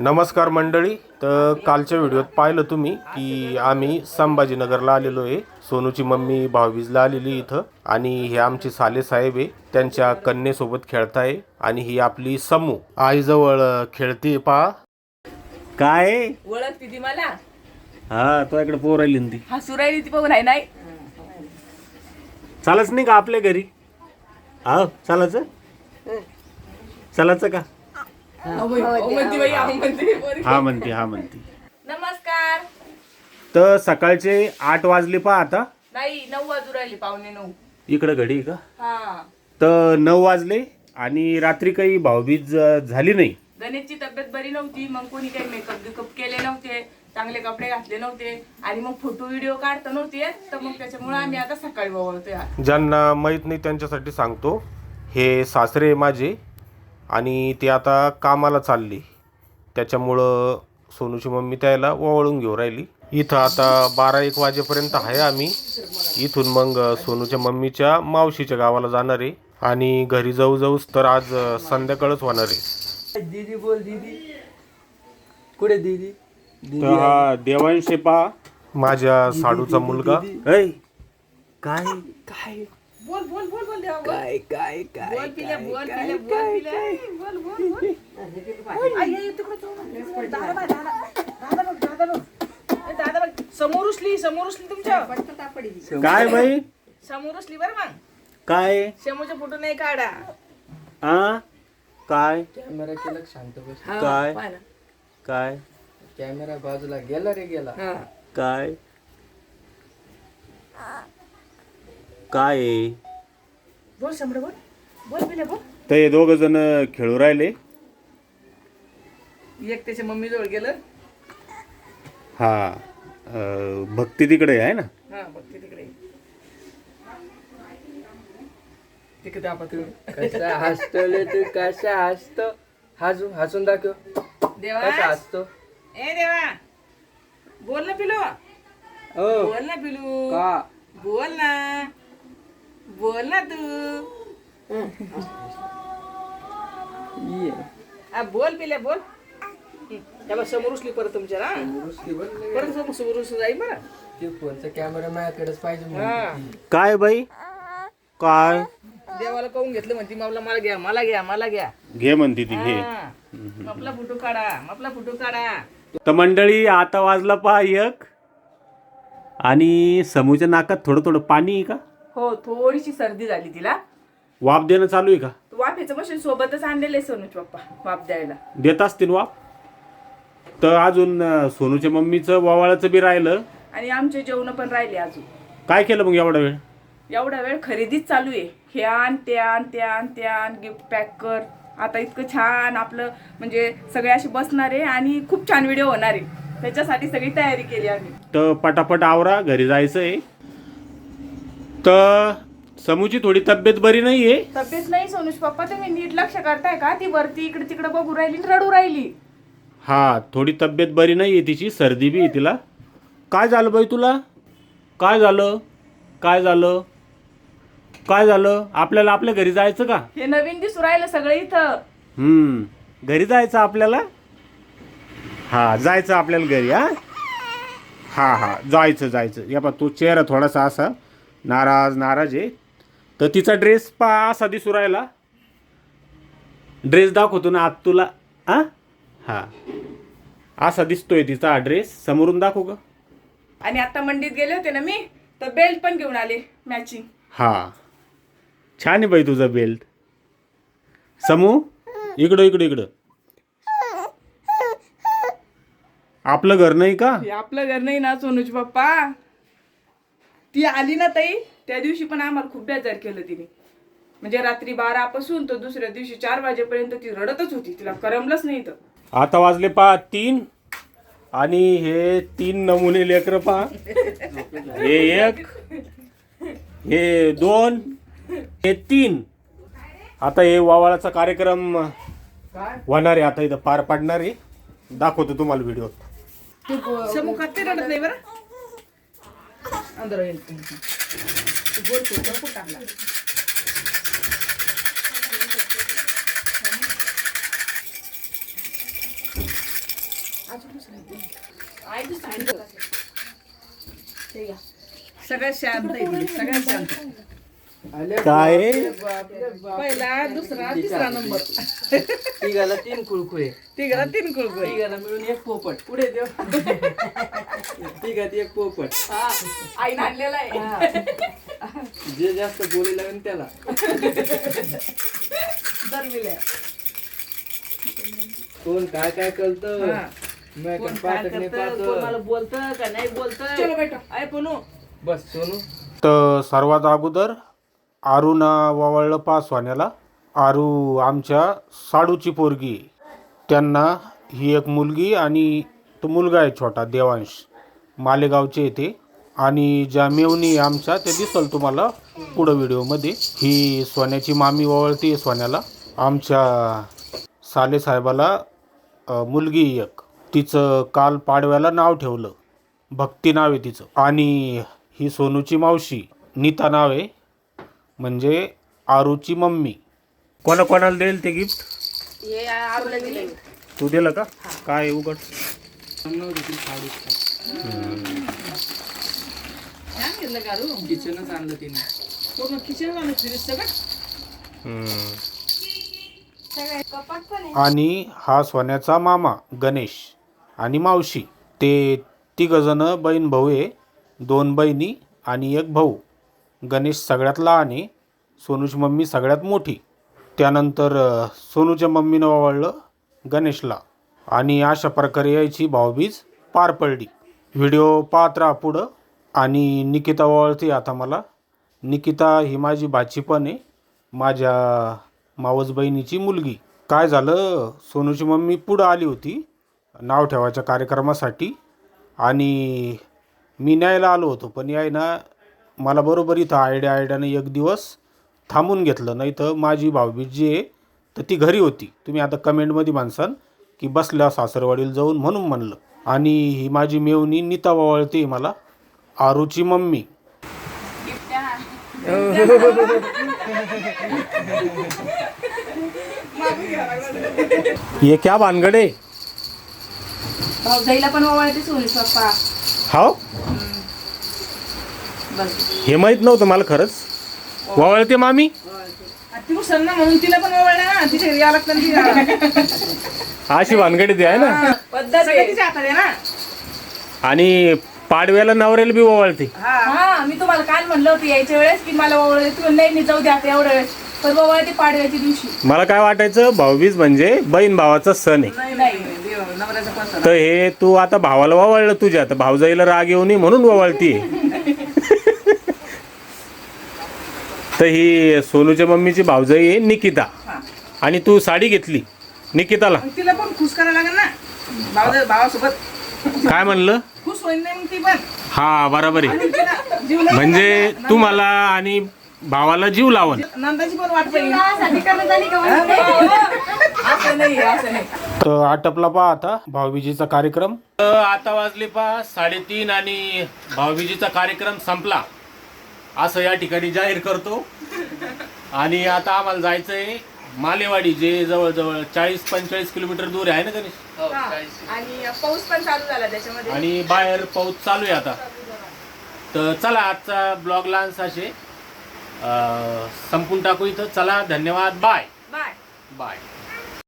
नमस्कार मंडळी. तर कालच्या व्हिडिओत पाहिलं तुम्ही की आम्ही संभाजीनगरला आलेलो आहे. सोनूची मम्मी भाऊबीजला आलेली इथं. आणि हे आमचे साले साहेब आहे. त्यांच्या कन्येसोबत खेळताय. आणि ही आपली समू. आईजवळ खेळते पहा काय? ओळख ती मला. हा तो इकडे पोर आली ती. हसू राहिली ती बघून आहे नाही? चालच नाही का आपल्या घरी? हा चालायचं? चालायचं का? हा. म्हणते हा. म्हणते नमस्कार. तर सकाळचे आठ वाजले पहा आता. नाही नऊ वाजू राहिली पावणे नऊ. इकडं घडी का? हा. तर नऊ वाजले आणि रात्री काही भाऊबीज झाली नाही. गणेशची तब्येत बरी नव्हती मग कोणी काही मेकअप बिकअप केले नव्हते चांगले कपडे घातले नव्हते आणि मग फोटो व्हिडिओ काढता नव्हते तर मग त्याच्यामुळे आम्ही आता सकाळी वळतोय आज. ज्यांना माहीत नाही त्यांच्यासाठी सांगतो हे सासरे माझे आणि ते आता कामाला चालली. त्याच्यामुळं सोनूची मम्मी त्याला ओवाळून घेऊ राहिली. इथं आता बारा एक वाजेपर्यंत आहे आम्ही. इथून मग सोनूच्या मम्मीच्या मावशीच्या गावाला जाणार आहे. आणि घरी जाऊ जाऊच तर आज संध्याकाळच होणार आहे. दीदी बोल दीदी. कुठे दीदी? तर हा देवांशे पहा. माझ्या साडूचा मुलगा. ऐ. काय? काय? बोल बोल बोल बोल देवा बोल. काय काय काय बोल पिल्या बोल पिल्या बोल पिल्या. बोल बोल बोल. आई, आई, तिकडे जाऊ नका. दादा बघ, दादा दादा बघ दादा बघ. ए, दादा बघ समोर उचली समोर उचली तुमच्या. काय बाई? समोर उचली बरं मग. काय? समोरचा फोटो नाही काढा. आ? काय? कॅमेरा केला शांत बस? काय. काय? कॅमेरा बाजूला गेला रे गेला. हा. काय? काय? आहे? बोल समोर बोल. बोल बोल. तर हे दोघ जण खेळू राहिले. एक त्याच्या मम्मी जवळ गेलं. हा अं, भक्ती तिकडे आहे ना? हा बघ ते तिकडे. तिकडे दाबा तुम्ही कसा हसतोले तू कसा हसतो? हसू हसून दाखव. कसा देवा हसतो? ए देवा. बोल ना पिलू. ओ. बोल ना पिलू. का? बोल ना. बोल ना तू. ये. आ, बोल पिल्या बोल. त्याला समोर उचली परत तुमच्या ना. परत समोर समोर उचलून जाईल बरं. ते फोनचा कॅमेरा माझ्याकडेच पाहिजे. काय बाई? काय? देवाला कहून घेतलं म्हणती मला मला घ्या मला घ्या मला घ्या. घे म्हणते ती घे. हा. आपला फोटो काढा आपला फोटो काढा. तर मंडळी आता वाजला पहा एक. आणि समूच्या नाकात थोडं थोडं पाणी आहे का? हो थोडीशी सर्दी झाली तिला. वाफ देणं चालू आहे का? वाफेचं मशीन सोबतच आणलेलं आहे सोनूच पप्पा वाफ द्यायला. देत असतील वाफ? तर अजून अं, सोनूच्या मम्मीचं वावाळाचं बी राहिलं. आणि आमचे जेवण पण राहिले अजून. काय केलं मग एवढा वेळ? एवढा वेळ खरेदीच चालू आहे. हे आण ते आण ते आण ते आण गिफ्ट पॅक कर. आता इतकं छान आपलं म्हणजे सगळे असे बसणार आहे आणि खूप छान व्हिडिओ होणार आहे. त्याच्यासाठी सगळी तयारी केली आम्ही. तर पटापट आवरा घरी जायचं आहे तर समूची थोडी तब्येत बरी नाही आहे तब्येत नाही सोनूश पप्पा तुम्ही नीट लक्ष करताय का? ती वरती इकडे तिकडे बघू राहिली आणि रडू राहिली. हा थोडी तब्येत बरी नाही आहे तिची सर्दी बी आहे तिला. काय झालं बाई तुला? काय झालं? काय झालं? काय झालं? आपल्याला आपल्या घरी जायचं का? हे नवीन दिसू राहिलं सगळं इथं. हम्म घरी जायचं आपल्याला? हा जायचं आपल्याला घरी हा? हा हा जायचं जायचं. या पा तो चेहरा थोडासा असा नाराज नाराज आहे. तर तिचा ड्रेस पा असा दिसू राहिला. ड्रेस दाखवतो ना आत तुला. हा हा. असा दिसतोय तिचा ड्रेस समोरून दाखवू का आणि आता मंडीत गेले होते ना मी तर बेल्ट पण घेऊन आले मॅचिंग हा. छान आहे बाई तुझा बेल्ट समू इकडं इकडं इकडं. आपलं घर नाही का? हे आपलं घर नाही ना सोनूच पप्पा? ती आली ना ताई त्या दिवशी पण आम्हाला खूप बेजार केलं तिने. म्हणजे रात्री बारापासून तर दुसऱ्या दिवशी चार वाजेपर्यंत ती रडतच होती तिला करमलंच नाही तर आता वाजले पहा तीन आणि हे तीन नमुने लेकर पहा. हे एक हे दोन हे तीन. आता हे वावाळाचा कार्यक्रम होणार आहे आता इथं पार पाडणार आहे. दाखवतो तुम्हाला व्हिडिओ समुखात ते रडत नाही बरं? अंदर येईल गोल फोटो टाकला सगळ्यात शांत आहे ती, सगळ्यात शांत आले काय? पहिला दुसरा तिसरा नंबर. तिघाला तीन कुळकुळे. तिघाला तीन कुळकुळे. तिघाला मिळून एक पोपट. पुढे देव. तिघात एक पोपट. आई आणलेला आहे. जे जास्त बोली लागेल त्याला. दरविल्या कोण काय काय कळत कोण काय करतं, कोण मला बोलतं का नाही बोलतं? चलो बेटा आय पुनू. बस सोनू. तर सर्वात अगोदर आरूना वावळलं पास वाण्याला आरू आमच्या साडूची पोरगी. त्यांना ही एक मुलगी आणि तो मुलगा आहे छोटा देवांश. मालेगावचे येते आणि ज्या मेवणी आहे आमच्या त्या दिसल तुम्हाला पुढं व्हिडिओमध्ये. ही सोन्याची मामी वळते सोन्याला. आमच्या सालेसाहेबाला मुलगी एक. तिचं काल पाडव्याला नाव ठेवलं. भक्ती नाव आहे तिचं. आणि ही सोनूची मावशी नीता नाव आहे. म्हणजे आरूची मम्मी. कोणा कोणाला देईल ते गिफ्ट हे आरूला दिले तू दिलं का? काय उघड किचनच आणलं तिने. पूर्ण किचन सगळं? आणि हा सोन्याचा मामा गणेश आणि मावशी. ते तिघजणं बहीण भाऊ आहे. दोन बहिणी आणि एक भाऊ. गणेश सगळ्यात लहान आहे सोनूची मम्मी सगळ्यात मोठी. त्यानंतर सोनूच्या मम्मीनं ओवाळलं गणेशला आणि अशा प्रकारे यायची भाऊबीज पार पडली. व्हिडिओ पाहत राहा पुढं. आणि निकिता ओवाळते आता मला. निकिता ही माझी भाची पण आहे. माझ्या मावस बहिणीची मुलगी. काय झालं? सोनूची मम्मी पुढं आली होती नाव ठेवायच्या कार्यक्रमासाठी. आणि मी न्यायला आलो होतो पण याय ना मला बरोबर इथं आयडिया आयडियाने एक दिवस थांबून घेतलं. नाही तर माझी भाऊबीज जी आहे तर ती घरी होती. तुम्ही आता कमेंटमध्ये म्हणसाल की बसल्या सासरवाडीला जाऊन म्हणून म्हणलं. आणि ही माझी मेवणी नीता वळते मला आरूची मम्मी. ये क्या भानगड भाऊजाईला पण ओवाळते सोनीस पप्पा. हाव? हे माहीत नव्हतं मला खरंच. वळते मामी? ती ना म्हणून तिला पण ओवाळलं ना तिच्या घरी तिला. अशी भानगडी ती आहे ना. हा, पद्धत आहे. तिच्या हातात आहे ना. आणि पाडव्याला नवऱ्याला बी ओवाळते हा. मी तुम्हाला काल म्हणलं होतं यायच्या वेळेस की मला ओवळ तुम्ही नाही मी जाऊ द्या आता एवढ्या वेळेस. पण ओवळते पाडव्याच्या दिवशी. मला काय वाटायचं भाऊबीज म्हणजे बहीण भावाचा सण आहे. नाही नाही देव, नवऱ्याचा पसरा. तर हे तू आता भावाला ओवाळलं तुझ्या तर भाऊजाईला राग येऊ नये म्हणून ओवाळतीये तर ही सोनूच्या मम्मीची भाऊजाई आहे निकिता. हा. आणि तू साडी घेतली. निकिताला. तिला पण खुश करायला लागेल ना. भावासोबत. काय म्हणलं? खुश होईल नाही मग ती पण. हा बरोबर आहे. जीव लावून म्हणजे तुम्हाला आणि भावाला जीव नंदाची पण वाट का असं नाही असं नाही. तर आटपला पहा आता भाऊबीजीचा कार्यक्रम. आता वाजले पहा साडेतीन आणि भाऊबीजीचा कार्यक्रम संपला. असं या ठिकाणी जाहीर करतो. आणि आता आम्हाला जायचंय मालेवाडी जे जवळजवळ चाळीस पंचेचाळीस किलोमीटर दूर आहे ना गणेश? आणि पाऊस पण चालू झाला त्याच्यामध्ये. आणि बाहेर पाऊस चालू आहे आता. तर चला आजचा ब्लॉग लान्स असे संपून टाकू इथं. चला धन्यवाद. बाय. बाय. बाय.